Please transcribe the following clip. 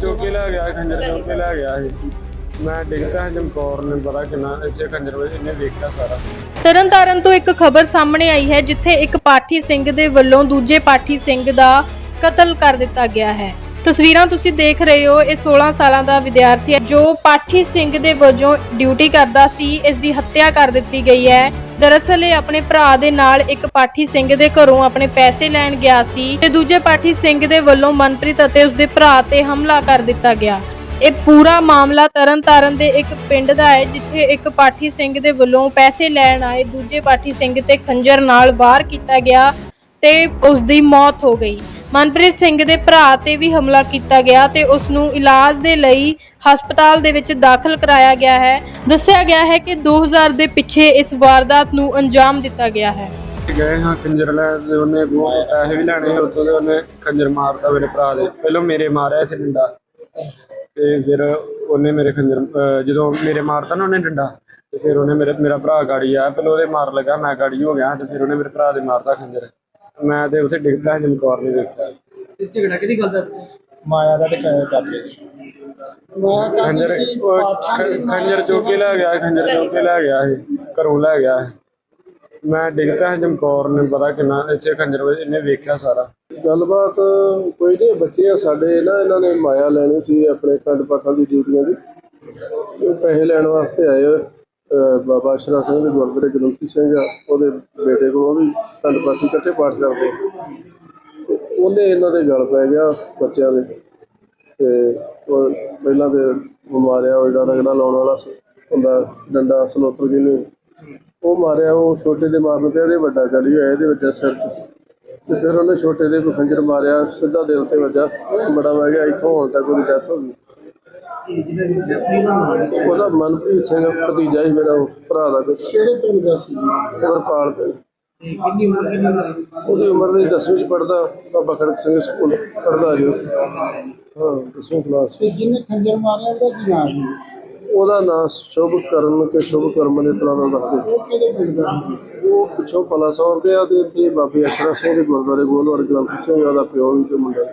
ਚੁੱਕ ਕੇ ਲੈ ਗਿਆ ਖੰਜਰ ਚੁੱਕ ਕੇ ਲੈ ਗਿਆ ਸੀ। ਮੈਂ ਡਿੱਗਦਾ ਜਮਕੌਰ ਨੇ, ਪਤਾ ਕਿੰਨਾ ਇੱਥੇ ਖੰਜਰ ਵਿੱਚ ਇਹਨੇ ਵੇਖਿਆ ਸਾਰਾ। ਤਰਨਤਾਰਨ ਤੋਂ ਇੱਕ ਖਬਰ ਸਾਹਮਣੇ ਆਈ ਹੈ, ਜਿੱਥੇ ਇੱਕ ਪਾਠੀ ਸਿੰਘ ਦੇ ਵੱਲੋਂ ਦੂਜੇ ਪਾਠੀ ਸਿੰਘ ਦਾ ਕਤਲ ਕਰ ਦਿੱਤਾ ਗਿਆ ਹੈ। ਤਸਵੀਰਾਂ ਤੁਸੀਂ ਦੇਖ ਰਹੇ ਹੋ, ਇਹ 16 ਸਾਲਾਂ ਦਾ ਵਿਦਿਆਰਥੀ ਹੈ, ਜੋ ਪਾਠੀ ਸਿੰਘ ਦੇ ਵਜੋਂ ਡਿਊਟੀ ਕਰਦਾ ਸੀ, ਇਸ ਦੀ ਹੱਤਿਆ ਕਰ ਦਿੱਤੀ ਗਈ ਹੈ। ਦਰਅਸਲ ਇਹ ਆਪਣੇ ਭਰਾ ਦੇ ਨਾਲ ਇੱਕ ਪਾਠੀ ਸਿੰਘ ਦੇ ਘਰੋਂ ਆਪਣੇ ਪੈਸੇ ਲੈਣ ਗਿਆ ਸੀ ਤੇ ਦੂਜੇ ਪਾਠੀ ਸਿੰਘ ਦੇ ਵੱਲੋਂ ਮਨਪ੍ਰੀਤ ਅਤੇ ਉਸਦੇ ਭਰਾ ਤੇ ਹਮਲਾ ਕਰ ਦਿੱਤਾ ਗਿਆ। ਇਹ ਪੂਰਾ ਮਾਮਲਾ ਤਰਨਤਾਰਨ ਦੇ ਇੱਕ ਪਿੰਡ ਦਾ ਹੈ, ਜਿੱਥੇ ਇੱਕ ਪਾਠੀ ਸਿੰਘ ਦੇ ਵੱਲੋਂ ਪੈਸੇ ਲੈਣ ਆਏ, ਦੂਜੇ ਪਾਠੀ ਸਿੰਘ ਤੇ ਖੰਜਰ ਨਾਲ ਵਾਰ ਕੀਤਾ ਗਿਆ ਤੇ ਉਸ ਦੀ ਮੌਤ ਹੋ ਗਈ। ਮਨਪ੍ਰੀਤ ਸਿੰਘ ਦੇ ਭਰਾ ਤੇ ਵੀ ਹਮਲਾ ਕੀਤਾ ਗਿਆ ਤੇ ਉਸ ਨੂੰ ਇਲਾਜ ਦੇ ਲਈ ਹਸਪਤਾਲ ਦੇ ਵਿੱਚ ਦਾਖਲ ਕਰਾਇਆ ਗਿਆ ਹੈ। ਦੱਸਿਆ ਗਿਆ ਹੈ ਕਿ 2000 ਦੇ ਪਿੱਛੇ ਇਸ ਵਾਰਦਾਤ ਨੂੰ ਅੰਜਾਮ ਦਿੱਤਾ ਗਿਆ ਹੈ। ਗਏ ਹਾਂ ਖੰਜਰ ਲੈ ਤੇ ਉਹਨੇ ਅੱਗੋਂ ਪੈਸੇ ਵੀ ਲੈਣੇ ਸੀ ਉੱਥੋਂ ਦੇ, ਉਹਨੇ ਖੰਜਰ ਮਾਰਤਾ ਮੇਰੇ ਭਰਾ ਦੇ। ਪਹਿਲਾਂ ਮੇਰੇ ਮਾਰਿਆ ਸੀ ਡੰਡਾ ਤੇ ਫਿਰ ਉਹਨੇ ਮੇਰੇ ਖੰਜਰ ਜਦੋਂ ਮੇਰੇ ਮਾਰਤਾ ਨਾ ਉਹਨੇ ਡੰਡਾ ਤੇ ਫਿਰ ਉਹਨੇ ਮੇਰੇ, ਮੇਰਾ ਭਰਾ ਗਾੜੀ ਆ ਪਹਿਲਾਂ ਉਹਦੇ ਮਾਰ ਲਗਾ, ਮੈਂ ਗਾੜੀ ਹੋ ਗਿਆ ਤੇ ਫਿਰ ਉਹਨੇ ਮੇਰੇ ਭਰਾ ਦੇ ਮਾਰਤਾ ਖੰਜਰ। ਮੈਂ ਤੇ ਉੱਥੇ ਡਿੱਗਦਾ ਜਮਕੌਰ ਨੇ ਵੇਖਿਆ ਇਸ ਝਗੜਾ ਕਿਹੜੀ ਗੱਲ ਦਾ? ਮਾਇਆ ਦਾ ਤੇ ਕਾਕੇ ਖੰਜਰ ਉਹ ਖ- ਖੰਜਰ ਚੁੱਕ ਕੇ ਲੈ ਗਿਆ ਖੰਜਰ ਚੁੱਕ ਕੇ ਲੈ ਗਿਆ ਸੀ ਘਰੋਂ ਲੈ ਗਿਆ ਸੀ। ਮੈਂ ਡਿੱਗਦਾ ਜਮਕੌਰ ਨੇ ਪਤਾ ਕਿੰਨਾ ਇੱਥੇ ਖੰਜਰ ਵਿੱਚ ਇਹਨੇ ਵੇਖਿਆ ਸਾਰਾ। ਗੱਲਬਾਤ ਕੋਈ ਨਹੀਂ ਬੱਚੇ ਆ ਸਾਡੇ ਨਾ ਇਹਨਾਂ ਨੇ ਮਾਇਆ ਲੈਣੀ ਸੀ ਆਪਣੇ ਖੰਡ ਪਾਠਾਂ ਦੀ ਡਿਊਟੀਆਂ ਦੀ। ਉਹ ਪੈਸੇ ਲੈਣ ਵਾਸਤੇ ਆਏ ਅਹ ਬਾਬਾ ਅਸ਼ਰਾ ਸਿੰਘ ਦੇ ਗੁਰਦੁਆਰੇ ਗ੍ਰੰਥੀ ਸਿੰਘ ਆ ਉਹਦੇ ਬੇਟੇ ਕੋਲੋਂ ਵੀ ਖੰਡ ਪਾਠੀ ਇਕੱਠੇ ਪਾਠ ਕਰਦੇ। ਤੇ ਉਹਨੇ ਇਹਨਾਂ ਦੇ ਗਲ ਪੈ ਗਿਆ ਬੱਚਿਆਂ ਦੇ। ਤੇ ਉਹ ਪਹਿਲਾਂ ਤੇ ਬਿਮਾਰਿਆ ਮਾਰਿਆ, ਉਹ ਜਿਹੜਾ ਰਗੜਾ ਲਾਉਣ ਵਾਲਾ ਸੀ ਹੁੰਦਾ ਡੰਡਾ ਸਲੋਤਰ ਜਿਹਨੇ ਉਹ ਮਾਰਿਆ, ਉਹ ਛੋਟੇ ਦੇ ਮਾਰਨ ਤੇ ਇਹਦੇ ਵੱਡਾ ਗੜੀ ਹੋਇਆ, ਇਹਦੇ ਵਿੱਚ ਸਿਰ 'ਚ। ਤੇ ਫਿਰ ਉਹਨੇ ਛੋਟੇ ਦੇ ਕੋਈ ਖੰਜਰ ਮਾਰਿਆ, ਸਿੱਧਾ ਦਿਲ ਤੇ ਵੱਜਾ, ਬੜਾ ਵਹਿ ਗਿਆ ਇੱਥੋਂ ਹੋਣ ਤੱਕ ਉਹਦੀ ਡੈਥ ਹੋ ਗਈ। ਉਹਦਾ ਮਨਪ੍ਰੀਤ ਸਿੰਘ ਭਤੀਜਾ ਹੀ ਮੇਰਾ ਉਹ ਭਰਾ ਦਾ ਕਿਹੜੇ ਪਿੰਡ ਦਾ ਸੀ ਵਰਪਾਲ ਪਿੰਡ ਕਿੰਨੀ ਉਮਰ ਕਿੰਨੀ? ਉਹਦੀ ਉਮਰ ਦੇ 10ਵੀਂ ਚ ਪੜਦਾ ਬਾਬਾ ਖੜਕ ਸਿੰਘ ਸਕੂਲ ਪੜਦਾ ਜੀ। ਹਾਂ 10ਵੀਂ ਕਲਾਸ ਤੇ ਜਿਹਨੇ ਖੰਜਰ ਮਾਰਿਆ ਉਹਦਾ ਕੀ ਨਾਮ ਹੈ ਉਹਦਾ ਨਾਮ ਸ਼ੁਭ ਕਰਨ ਕੇ ਸ਼ੁਭ ਕਰਮ ਨੇ ਤਰ੍ਹਾਂ ਦਾ ਦੱਸਦੇ ਉਹ ਕਿਹੜੇ ਪਿੰਡ ਦਾ ਸੀ? ਉਹ ਪਿੱਛੋਂ ਦੇ ਆ ਤੇ ਇੱਥੇ ਬਾਬੇ ਅਸ਼ਰਾ ਸਿੰਘ ਦੇ ਗੁਰਦੁਆਰੇ ਗੋਲਵਾਰ ਗ੍ਰੰਥ ਸਿੰਘ ਉਹਦਾ ਪਿਓ ਵੀ ਤੇ ਮੁੰਡਾ।